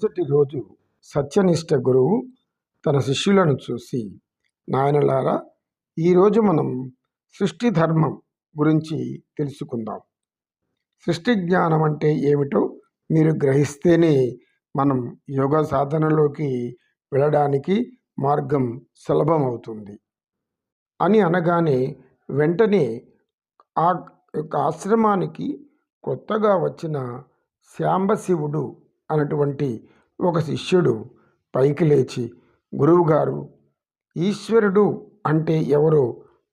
మరుసటి రోజు సత్యనిష్ట గురువు తన శిష్యులను చూసి నాయనలారా ఈరోజు మనం సృష్టి ధర్మం గురించి తెలుసుకుందాం. సృష్టి జ్ఞానం అంటే ఏమిటో మీరు గ్రహిస్తేనే మనం యోగా సాధనలోకి వెళ్ళడానికి మార్గం సులభం అవుతుంది అని అనగానే వెంటనే ఆ యొక్క ఆశ్రమానికి కొత్తగా వచ్చిన శాంబశివుడు అన్నటువంటి ఒక శిష్యుడు పైకి లేచి గురువుగారు ఈశ్వరుడు అంటే ఎవరో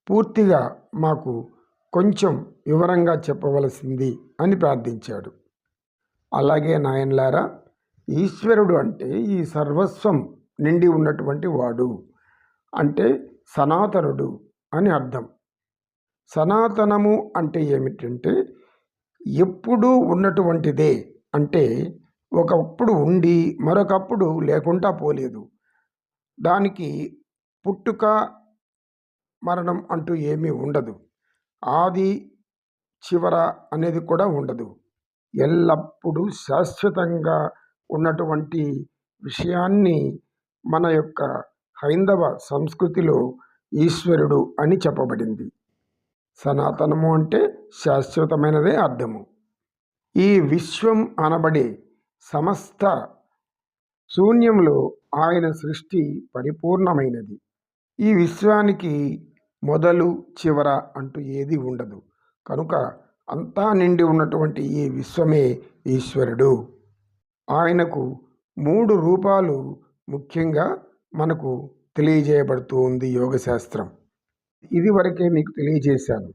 పూర్తిగా మాకు కొంచెం వివరంగా చెప్పవలసింది అని ప్రార్థించాడు. అలాగే నాయన్లారా ఈశ్వరుడు అంటే ఈ సర్వస్వం నిండి ఉన్నటువంటి వాడు అంటే సనాతనుడు అని అర్థం. సనాతనము అంటే ఏమిటంటే ఎప్పుడూ ఉన్నటువంటిదే అంటే ఒకప్పుడు ఉండి మరొకప్పుడు లేకుండా పోలేదు. దానికి పుట్టుక మరణం అంటూ ఏమీ ఉండదు. ఆది చివర అనేది కూడా ఉండదు. ఎల్లప్పుడూ శాశ్వతంగా ఉన్నటువంటి విషయాన్ని మన యొక్క హైందవ సంస్కృతిలో ఈశ్వరుడు అని చెప్పబడింది. సనాతనము అంటే శాశ్వతమైనదే అర్థము. ఈ విశ్వం అనబడే సమస్త శూన్యంలో ఆయన సృష్టి పరిపూర్ణమైనది. ఈ విశ్వానికి మొదలు చివర అంటూ ఏది ఉండదు. కనుక అంతా నిండి ఉన్నటువంటి ఈ విశ్వమే ఈశ్వరుడు. ఆయనకు మూడు రూపాలు ముఖ్యంగా మనకు తెలియజేయబడుతూ ఉంది యోగశాస్త్రం. ఇది వరకే మీకు తెలియజేశాను.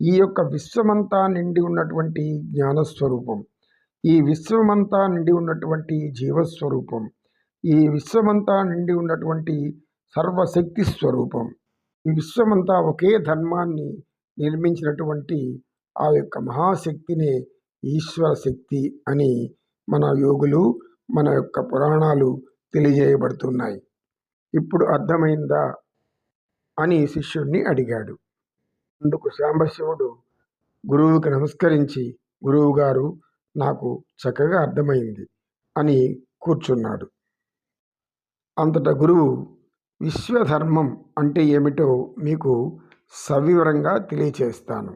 ఈ యొక్క విశ్వమంతా నిండి ఉన్నటువంటి జ్ఞానస్వరూపం ఈ విశ్వమంతా నిండి ఉన్నటువంటి జీవస్వరూపం ఈ విశ్వమంతా నిండి ఉన్నటువంటి సర్వశక్తి స్వరూపం ఈ విశ్వమంతా ఒకే ధర్మాన్ని నిర్మించినటువంటి ఆ యొక్క మహాశక్తినే ఈశ్వర శక్తి అని మన యోగులు మన యొక్క పురాణాలు తెలియజేయబడుతున్నాయి. ఇప్పుడు అర్థమైందా అని శిష్యుడిని అడిగాడు. అందుకు శాంబశివుడు గురువుకి నమస్కరించి గురువుగారు నాకు చక్కగా అర్థమైంది అని కూర్చున్నాడు. అంతట గురువు విశ్వధర్మం అంటే ఏమిటో మీకు సవివరంగా తెలియచేస్తాను.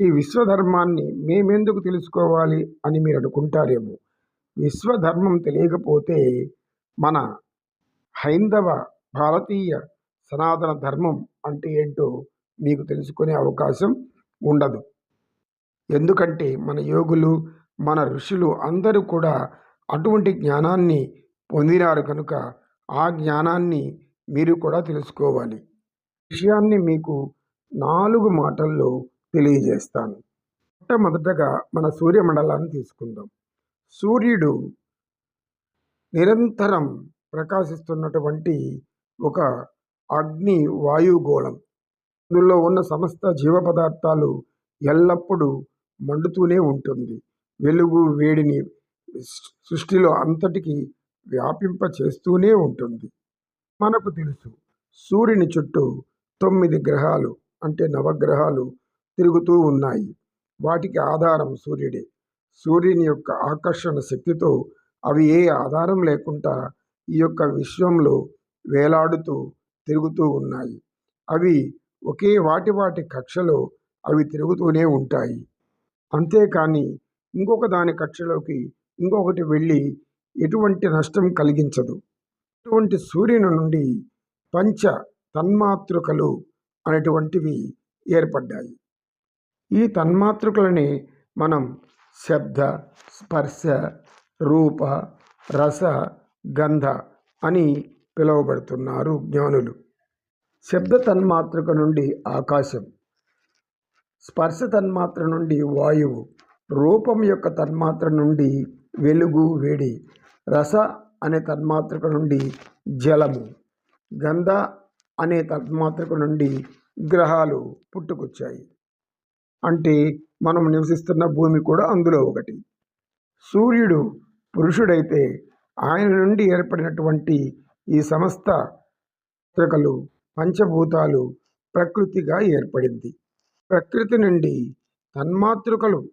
ఈ విశ్వధర్మాన్ని మేమెందుకు తెలుసుకోవాలి అని మీరు అనుకుంటారేమో. విశ్వధర్మం తెలియకపోతే మన హైందవ భారతీయ సనాతన ధర్మం అంటే ఏంటో మీకు తెలుసుకునే అవకాశం ఉండదు. ఎందుకంటే మన యోగులు మన ఋషులు అందరూ కూడా అటువంటి జ్ఞానాన్ని పొందినారు కనుక ఆ జ్ఞానాన్ని మీరు కూడా తెలుసుకోవాలి. విషయాన్ని మీకు నాలుగు మాటల్లో తెలియజేస్తాను. మొట్టమొదటగా మన సూర్యమండలాన్ని తీసుకుందాం. సూర్యుడు నిరంతరం ప్రకాశిస్తున్నటువంటి ఒక అగ్ని వాయుగోళం. ఇందులో ఉన్న సమస్త జీవ పదార్థాలు ఎల్లప్పుడూ మండుతూనే ఉంటుంది. వెలుగు వేడిని సృష్టిలో అంతటికి వ్యాపింప చేస్తూనే ఉంటుంది. మనకు తెలుసు సూర్యుని చుట్టూ తొమ్మిది గ్రహాలు అంటే నవగ్రహాలు తిరుగుతూ ఉన్నాయి. వాటికి ఆధారం సూర్యుడే. సూర్యుని యొక్క ఆకర్షణ శక్తితో అవి ఏ ఆధారం లేకుండా ఈ యొక్క విశ్వంలో వేలాడుతూ తిరుగుతూ ఉన్నాయి. అవి ఒకే వాటి వాటి కక్షలో అవి తిరుగుతూనే ఉంటాయి. అంతేకాని ఇంకొక దాని కక్షలోకి ఇంకొకటి వెళ్ళి ఎటువంటి నష్టం కలిగించదు. అటువంటి సూర్యుని నుండి పంచ తన్మాతృకలు అనేటువంటివి ఏర్పడ్డాయి. ఈ తన్మాతృకలని మనం శబ్ద స్పర్శ రూప రస గంధ అని పిలువబడుతున్నారు జ్ఞానులు. శబ్ద తన్మాతృక నుండి ఆకాశం స్పర్శ తన్మాత్ర నుండి వాయువు రూపం యొక్క తన్మాత్ర నుండి వెలుగు వేడి రస అనే తన్మాత్రక నుండి జలము గంధ అనే తన్మాత్రక నుండి గ్రహాలు పుట్టుకొచ్చాయి. అంటే మనం నివసిస్తున్న భూమి కూడా అందులో ఒకటి. సూర్యుడు పురుషుడైతే ఆయన నుండి ఏర్పడినటువంటి ఈ సమస్త త్రికలు పంచభూతాలు ప్రకృతిగా ఏర్పడింది. ప్రకృతి నుండి తన్మాతృకలు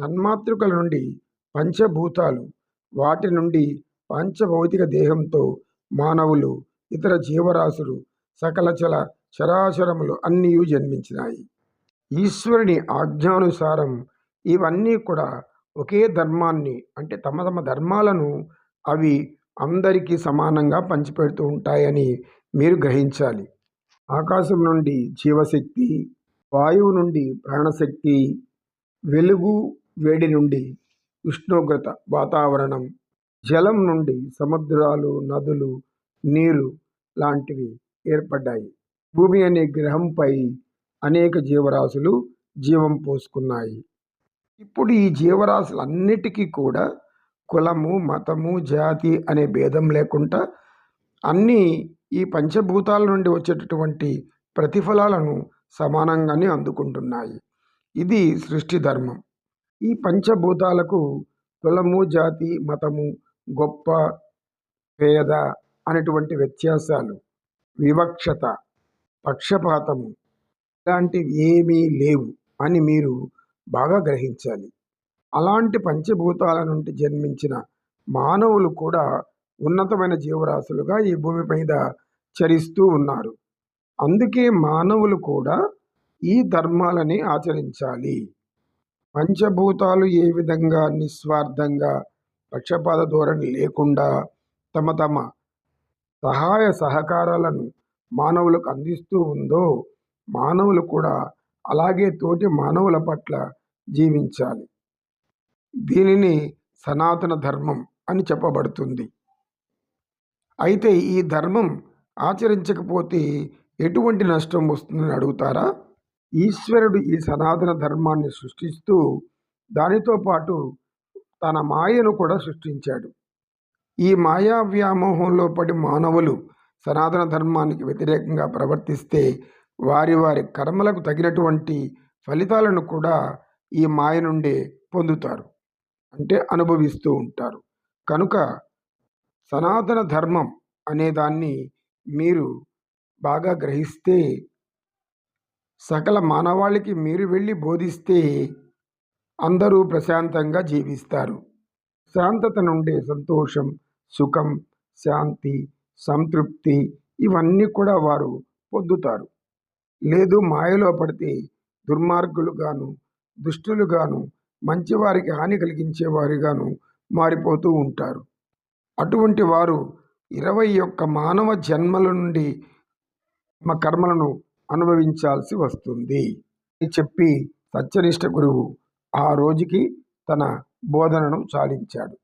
తన్మాతృకల నుండి పంచభూతాలు వాటి నుండి పంచభౌతిక దేహంతో మానవులు ఇతర జీవరాశులు సకల చల చరాచరములు అన్నీ జన్మించినాయి. ఈశ్వరుని ఆజ్ఞానుసారం ఇవన్నీ కూడా ఒకే ధర్మాన్ని అంటే తమ తమ ధర్మాలను అవి అందరికీ సమానంగా పంచిపెడుతూ ఉంటాయని మీరు గ్రహించాలి. ఆకాశం నుండి జీవశక్తి వాయువు నుండి ప్రాణశక్తి వెలుగు వేడి నుండి ఉష్ణోగ్రత వాతావరణం జలం నుండి సముద్రాలు నదులు నీరు లాంటివి ఏర్పడ్డాయి. భూమి అనే గ్రహంపై అనేక జీవరాశులు జీవం పోసుకున్నాయి. ఇప్పుడు ఈ జీవరాశులన్నిటికీ కూడా కులము మతము జాతి అనే భేదం లేకుండా అన్నీ ఈ పంచభూతాల నుండి వచ్చేటటువంటి ప్రతిఫలాలను సమానంగానే అందుకుంటున్నాయి. ఇది సృష్టి ధర్మం. ఈ పంచభూతాలకు కులము జాతి మతము గొప్ప పేద అనేటువంటి వ్యత్యాసాలు. వివక్షత పక్షపాతము ఇలాంటివి ఏమీ లేవు అని మీరు బాగా గ్రహించాలి. అలాంటి పంచభూతాల నుండి జన్మించిన మానవులు కూడా ఉన్నతమైన జీవరాశులుగా ఈ భూమి మీద చరిస్తూ ఉన్నారు. అందుకే మానవులు కూడా ఈ ధర్మాలని ఆచరించాలి. పంచభూతాలు ఏ విధంగా నిస్వార్థంగా పక్షపాత ధోరణి లేకుండా తమ తమ సహాయ సహకారాలను మానవులకు అందిస్తూ ఉందో మానవులు కూడా అలాగే తోటి మానవుల పట్ల జీవించాలి. దీనిని సనాతన ధర్మం అని చెప్పబడుతుంది. అయితే ఈ ధర్మం ఆచరించకపోతే ఎటువంటి నష్టం వస్తుందని అడుగుతారా? ఈశ్వరుడు ఈ సనాతన ధర్మాన్ని సృష్టిస్తూ దానితో పాటు తన మాయను కూడా సృష్టించాడు. ఈ మాయా వ్యామోహంలో పడి మానవులు సనాతన ధర్మానికి వ్యతిరేకంగా ప్రవర్తిస్తే వారి వారి కర్మలకు తగినటువంటి ఫలితాలను కూడా ఈ మాయ నుండే పొందుతారు. అంటే అనుభవిస్తూ ఉంటారు. కనుక సనాతన ధర్మం అనేదాన్ని మీరు బాగా గ్రహిస్తే సకల మానవాళికి మీరు వెళ్ళి బోధిస్తే అందరూ ప్రశాంతంగా జీవిస్తారు. శాంతత నుండే సంతోషం సుఖం శాంతి సంతృప్తి ఇవన్నీ కూడా వారు పొందుతారు. లేదు మాయలో పడితే దుర్మార్గులుగాను దుష్టులుగాను మంచివారికి హాని కలిగించేవారిగాను మారిపోతూ ఉంటారు. అటువంటి వారు ఇరవై ఒక్క మానవ జన్మల నుండి తమ కర్మలను అనుభవించాల్సి వస్తుంది. అని చెప్పి సత్యనిష్ట గురువు ఆ రోజుకి తన బోధనను చాలించాడు